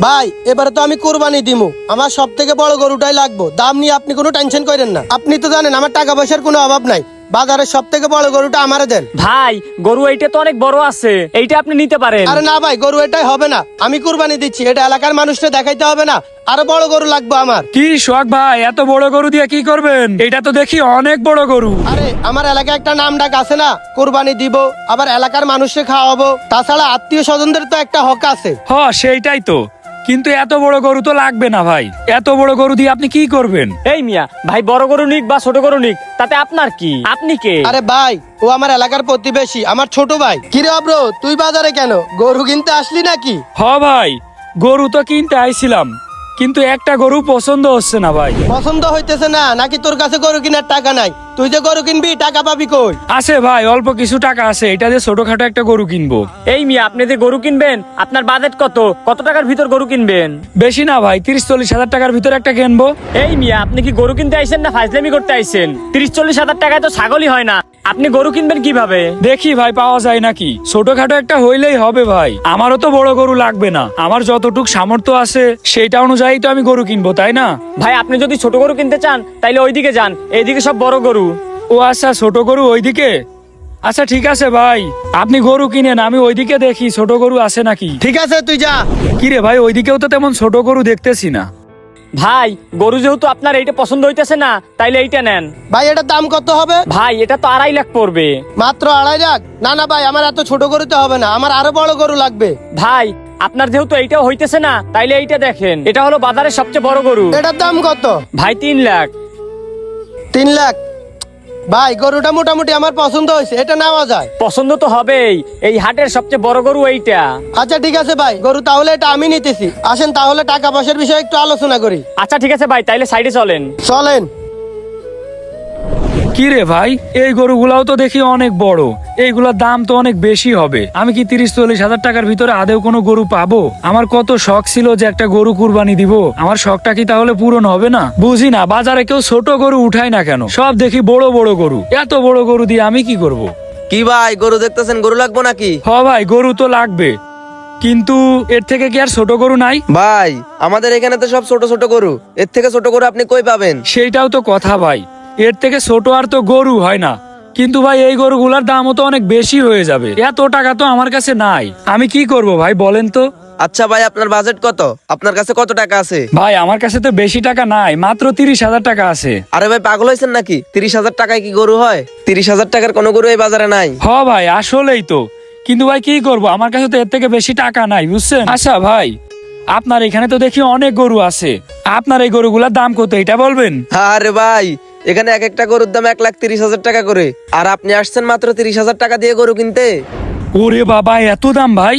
ভাই এবারে তো আমি কোরবানি দিমু। আমার সব থেকে বড় গরুটাই লাগবো। দাম নিয়ে আপনি কোনো টেনশন করেন না। আপনি তো জানেন আমার টাকা পয়সার কোনো অভাব নাই। বাজারের সব থেকে বড় গরুটা আমারে দেন। ভাই গরু এইটা তো অনেক বড় আছে। এইটা আপনি নিতে পারেন। আরে না ভাই গরু এটাই হবে না। আমি কোরবানি দিচ্ছি। এটা এলাকার মানুষকে দেখাইতে হবে না। আরও বড় গরু লাগবে আমার। কি শখ ভাই এত বড় গরু দিয়ে কি করবেন? এটা তো দেখি অনেক বড় গরু। আরে আমার এলাকায় একটা নাম ডাক আছে না? কোরবানি দিব আবার এলাকার মানুষকে খাওয়াবো। তাছাড়া আত্মীয় স্বজনদের তো একটা হক আছে। হ সেইটাই তো। কিন্তু এত বড় গরু তো লাগবে না ভাই। এত বড় গরু দিয়ে আপনি কি করবেন? এই মিয়া ভাই বড় গরু নিক বা ছোট গরু নিক তাতে আপনার কি? আপনি কে? আরে ভাই ও আমার এলাকার প্রতিবেশী আমার ছোট ভাই। কিরে অব্র তুই বাজারে কেন? গরু কিনতে আসলি নাকি? হ ভাই গরু তো কিনতে আইছিলাম কিন্তু একটা গরু পছন্দ হচ্ছে না ভাই। পছন্দ হইতেছে না নাকি তোর কাছে গরু কেনার টাকা নাই? তুই যে গরু কিনবি টাকা পাবি কই? আছে ভাই অল্প কিছু টাকা আছে। এটা দিয়ে ছোটখাটো একটা গরু কিনবো। এই মিয়া আপনি যে গরু কিনবেন আপনার বাজেট কত? কত টাকার ভিতর গরু কিনবেন? বেশি না ভাই তিরিশ চল্লিশ হাজার টাকার ভিতরে একটা কিনবো। এই মিয়া আপনি কি গরু কিনতে আইছেন না ফাইজলামি করতে আইছেন তিরিশ চল্লিশ হাজার টাকায় তো ছাগলই হয় না। আপনি গরু কিনবেন কীভাবে? দেখি ভাই পাওয়া যায় নাকি? ছোটখাটো একটা হইলেই হবে ভাই। আমারও তো বড় গরু লাগবে না। আমার যতটুক সামর্থ্য আছে সেটা অনুযায়ী তো আমি গরু কিনবো তাই না? ভাই আপনি যদি ছোট গরু কিনতে চান তাইলে ওইদিকে যান। এইদিকে সব বড় গরু। ও আচ্ছা ছোট গরু ওইদিকে? আচ্ছা ঠিক আছে ভাই আপনি গরু কিনেন আমি ওইদিকে দেখি ছোট গরু আছে নাকি? ঠিক আছে তুই যা। কিরে ভাই ওইদিকেও তো তেমন ছোট গরু দেখতেছি না। ভাই গরু যেহেতু আপনার এইটা পছন্দ হইতেছে না তাইলে এইটা নেন। ভাই এটার দাম কত হবে? ভাই এটা তো আড়াই লাখ পড়বে। মাত্র আড়াই লাখ? না না ভাই আমার এত ছোট গরুতে হবে না আমার আরও বড় গরু লাগবে। ভাই আপনার যেহেতু এইটাও হইতেছে না তাইলে এইটা দেখেন। এটা হলো বাজারের সবচেয়ে বড় গরু। এটার দাম কত? ভাই তিন লাখ। তিন লাখ? ভাই গরুটা মোটামুটি আমার পছন্দ হয়েছে এটা নেওয়া যায়। পছন্দ তো হবেই এই হাটের সবচেয়ে বড় গরু এইটা। আচ্ছা ঠিক আছে ভাই গরু তাহলে এটা আমি নিতেছি। আসেন তাহলে টাকা পয়সার বিষয়ে একটু আলোচনা করি। আচ্ছা ঠিক আছে ভাই তাইলে সাইডে চলেন। চলেন। কি রে ভাই? এই গরুগুলাও তো দেখি অনেক বড়। এইগুলোর দাম তো অনেক বেশি হবে। আমি কি তিরিশ চল্লিশ হাজার টাকার ভিতরে আদেও কোনো গরু পাবো? আমার কত শখ ছিল যে একটা গরু কুরবানি দিব। আমার শখটা কি তাহলে পূরণ হবে না? বুঝি না বাজারে কেউ ছোট গরু উঠায় না কেন? সব দেখি বড় বড় গরু। এত বড় গরু দিয়ে আমি কি করব। কি ভাই গরু দেখতেছেন? গরু লাগবো নাকি? হ ভাই গরু তো লাগবে। কিন্তু এর থেকে কি আর ছোট গরু নাই? ভাই আমাদের এখানে তো সব ছোট ছোট গরু। এর থেকে ছোট গরু আপনি কই পাবেন? সেইটাও তো কথা ভাই। এর থেকে ছোট আর তো গরু হয় না। কিন্তু ভাই এই গরুগুলার দামও তো অনেক বেশি হয়ে যাবে। এত টাকা তো আমার কাছে নাই। আমি কি করব ভাই বলেন তো। আচ্ছা ভাই আপনার বাজেট কত? আপনার কাছে কত টাকা আছে? ভাই আমার কাছে তো বেশি টাকা নাই মাত্র তিরিশ হাজার টাকা আছে। আরে ভাই পাগল হয়েছেন নাকি? তিরিশ হাজার টাকায় কি গরু হয়? তিরিশ হাজার টাকার কোনো গরু এই বাজারে নাই। হ ভাই আসলেই তো। কিন্তু ভাই কি করব? আমার কাছে তো এর থেকে বেশি টাকা নাই বুঝছেন? আচ্ছা ভাই আপনার এখানে তো দেখি অনেক গরু আছে। আপনার এই গরুগুলার দাম কত এটা বলবেন? আরে ভাই এখানে এক একটা গরুর দাম এক লাখ তিরিশ হাজার টাকা করে। আর আপনি আসছেন মাত্র তিরিশ হাজার টাকা দিয়ে গরু কিনতে। ওরে বাবা এত দাম ভাই?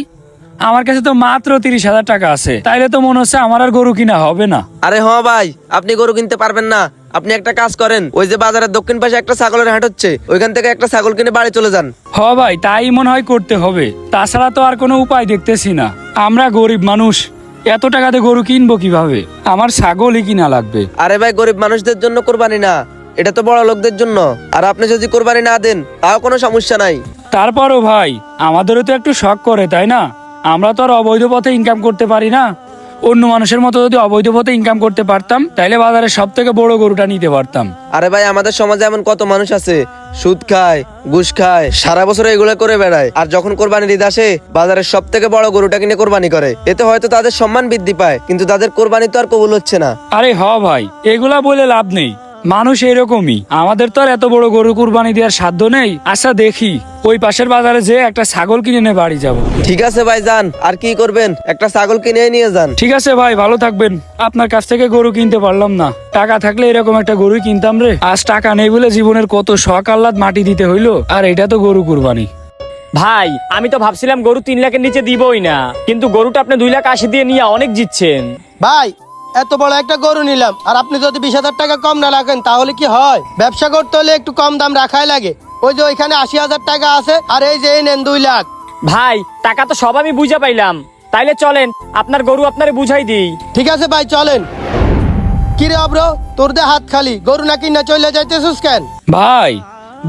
আমার কাছে তো মাত্র তিরিশ হাজার টাকা আছে। তাইলে তো মনে হচ্ছে আমার আর গরু কিনা হবে না। আরে হ ভাই আপনি গরু কিনতে পারবেন না। আপনি একটা কাজ করেন ওই যে বাজারের দক্ষিণ পাশে একটা ছাগলের হাট হচ্ছে ওইখান থেকে একটা ছাগল কিনে বাড়ি চলে যান। হ ভাই তাই মনে হয় করতে হবে। তাছাড়া তো আর কোনো উপায় দেখতেছি না। আমরা গরিব মানুষ এত টাকাতে গরু কিনবো কীভাবে? আমার ছাগলই কিনা লাগবে। আরে ভাই গরিব মানুষদের জন্য কোরবানি না। এটা তো বড় লোকদের জন্য। আর আপনি যদি কোরবানি না দেন তাও কোনো সমস্যা নাই। তারপরও ভাই আমাদেরও তো একটু শখ করে তাই না? আমরা তো আর অবৈধ পথে ইনকাম করতে পারি না। অন্য মানুষের মতো যদি অবৈধ পথে ইনকাম করতে পারতাম তাইলে বাজারে সব থেকে বড় গরুটা নিতে পারতাম। আরে ভাই আমাদের সমাজে এমন কত মানুষ আছে সুদ খায় ঘুষ খায় সারা বছর এগুলো করে বেড়ায়। আর যখন কোরবানির ঈদ আসে বাজারের সব থেকে বড় গরুটা কিনে কোরবানি করে। এতে হয়তো তাদের সম্মান বৃদ্ধি পায় কিন্তু তাদের কোরবানি তো আর কবুল হচ্ছে না। আরে হ ভাই এগুলা বলে লাভ নেই। মানুষ এরকমই। আমাদের তো আর এত বড় গরু কুরবানি দেওয়ার সাধ্য নেই। আচ্ছা দেখি। ওই পাশের বাজারে যে একটা ছাগল কিনে নিয়ে বাড়ি যাব। ঠিক আছে ভাই যান। আর কি করবেন? একটা ছাগল কিনে নিয়ে যান। ঠিক আছে ভাই ভালো থাকবেন। আপনার কাছ থেকে গরু কিনতে পারলাম না। টাকা থাকলে এরকম একটা গরু কিনতাম রে। আজ টাকা নেই বলে জীবনের কত শখ আহ্লাদ মাটি দিতে হইল। আর এটা তো গরু কুরবানি। ভাই আমি তো ভাবছিলাম গরু তিন লাখের নিচে দিবই না। কিন্তু গরুটা আপনি দুই লাখ আশি দিয়ে নিয়ে অনেক জিতছেন। ভাই এত বড় একটা গরু নিলাম আর আপনি যদি বিশ হাজার টাকা কম না রাখেন তাহলে কি হয়? ব্যবসা করতে হলে একটু কম দাম রাখাই লাগে। ওই যে ওইখানে আশি হাজার টাকা আছে আর এই যে এই নেন দুই লাখ। ভাই টাকা তো সব আমি বুঝে পাইলাম। তাইলে চলেন আপনার গরু আপনারে বুঝাই দিই। ঠিক আছে ভাই চলেন। কিরে অব্র তোর দে হাত খালি গরু নাকি না চলে যাইতেছিস কেন? ভাই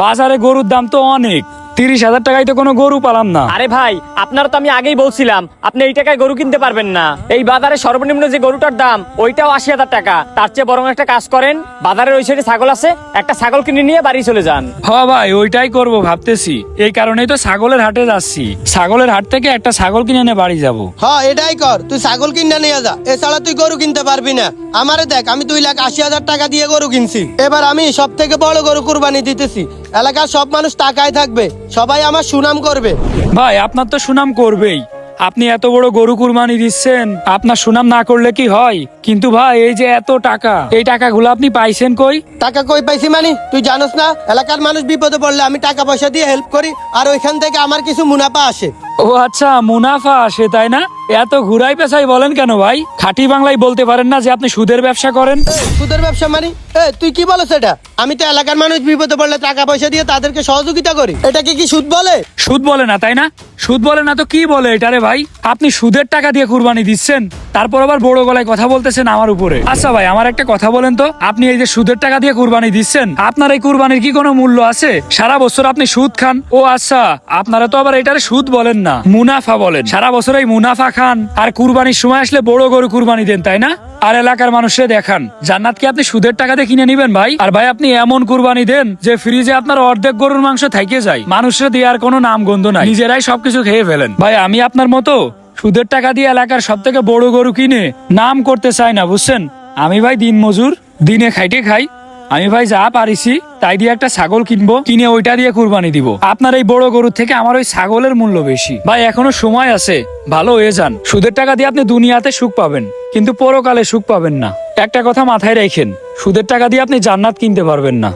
বাজারে গরুর দাম তো অনেক। তিরিশ হাজার টাকায় তো কোনো গরু পালাম না। আরে ভাই আপনার তো আমি আগেই বলছিলাম আপনি এই টাকায় গরু কিনতে পারবেন না। এই বাজারে সর্বনিম্ন যে গরুটার দাম ওইটাও আশি হাজার টাকা। তার চেয়ে বরং একটা কাজ করেন বাজারের ওই সাইডে ছাগল আছে একটা ছাগল কিনে নিয়ে বাড়ি চলে যান। হ ভাই ওইটাই করব ভাবতেছি। এই কারণেই তো ছাগলের হাটে যাচ্ছি। ছাগলের হাট থেকে একটা ছাগল কিনে এনে বাড়ি যাব। হ্যাঁ এটাই কর তুই ছাগল কিনে নিয়ে যা। এছাড়া তুই গরু কিনতে পারবি না। আমারে দেখ আমি দুই লাখ আশি হাজার টাকা দিয়ে গরু কিনছি। এবার আমি সব থেকে বড় গরু কুরবানি দিতেছি। এলাকার সব মানুষ টাকায় থাকবে। সবাই আমার সুনাম করবে। ভাই আপনার তো সুনাম করবেই। আপনি এত বড় গরু কুরবানি দিচ্ছেন আপনার সুনাম না করলে কি হয়? কিন্তু ভাই এই যে এত টাকা এই টাকাগুলো আপনি পাইছেন কই? টাকা কই পাইছি মানে? তুই জানোস না এলাকার মানুষ বিপদে পড়লে আমি টাকা পয়সা দিয়ে হেল্প করি আর ওইখান থেকে আমার কিছু মুনাফা আসে। ও আচ্ছা মুনাফা আসে তাই না? এত ঘুরাই পেশাই বলেন কেন ভাই? খাঁটি বাংলায় বলতে পারেন না যে আপনি সুদের ব্যবসা করেন। সুদের ব্যবসা মানে? তুই কি বলো সেটা আমি তো এলাকার মানুষ বিপদে পড়লে টাকা পয়সা দিয়ে তাদেরকে সহযোগিতা করি। এটাকে কি সুদ বলে? সুদ বলে না তাই না? সুদ বলে না তো কি বলে এটা রে ভাই? আপনি সুদের টাকা দিয়ে কুরবানি দিচ্ছেন? তারপর আবার বড় গলায় কথা বলতেছেন আমার উপরে। আচ্ছা ভাই, আমার একটা কথা বলেন তো। আপনি এই যে সুদের টাকা দিয়ে কুরবানি দিচ্ছেন, আপনার এই কুরবানির কি কোনো মূল্য আছে? সারা বছর আপনি সুদ খান? ও আচ্ছা আপনারা তো আবার এটারে সুদ বলেন না, মুনাফা বলেন। সারা বছর এই মুনাফা খান, আর কুরবানির সময় আসলে বড় গরু কুরবানি দেন, তাই না? আর এলাকার মানুষরে দেখান। জান্নাত কি আপনি সুদের টাকা দিয়ে কিনে নিবেন ভাই? আর ভাই, আপনি এমন কুরবানি দেন যে ফ্রিজে আপনার অর্ধেক গরুর মাংস থাইকে যায়। মানুষের দেওয়ার কোনো নাম গন্ধ নাই। নিজেরাই সবকিছু খেয়ে ফেলেন। ভাই, আমি আপনার মতো সুদের টাকা দিয়ে এলাকার সব থেকে বড় গরু কিনে নাম করতে চাই না, বুঝছেন? আমি ভাই দিন মজুর, দিনে খাইটে খাই। আমি ভাই যা পারিছি, তাই দিয়ে একটা ছাগল কিনবো, কিনে ওইটা দিয়ে কুরবানি দিব। আপনার এই বড় গরুর থেকে আমার ওই ছাগলের মূল্য বেশি। ভাই, এখনও সময় আছে, ভালো হয়ে যান। সুদের টাকা দিয়ে আপনি দুনিয়াতে সুখ পাবেন, কিন্তু পরকালে সুখ পাবেন না। একটা কথা মাথায় রাখেন, সুদের টাকা দিয়ে আপনি জান্নাত কিনতে পারবেন না।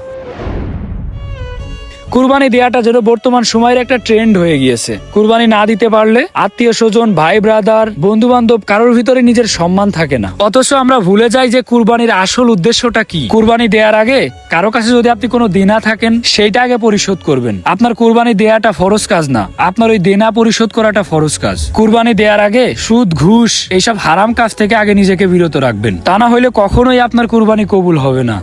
কুরবানি দেওয়াটা যেন বর্তমান সময়ের একটা ট্রেন্ড হয়ে গিয়েছে। কুরবানি না দিতে পারলে আত্মীয় স্বজন, ভাই ব্রাদার বন্ধু বান্ধব কারোর ভিতরে নিজের সম্মান থাকে না। অথচ আমরা ভুলে যাই যে কুরবানির আসল উদ্দেশ্যটা কি। কুরবানি দেওয়ার আগে কারও কাছে যদি আপনি কোনো দেনা থাকেন, সেইটা আগে পরিশোধ করবেন। আপনার কুরবানি দেওয়াটা ফরজ কাজ না। আপনার ওই দেনা পরিশোধ করাটা ফরজ কাজ। কুরবানি দেওয়ার আগে সুদ, ঘুষ, এইসব হারাম কাজ থেকে আগে নিজেকে বিরত রাখবেন। তা না হলে কখনোই আপনার কুরবানি কবুল হবে না।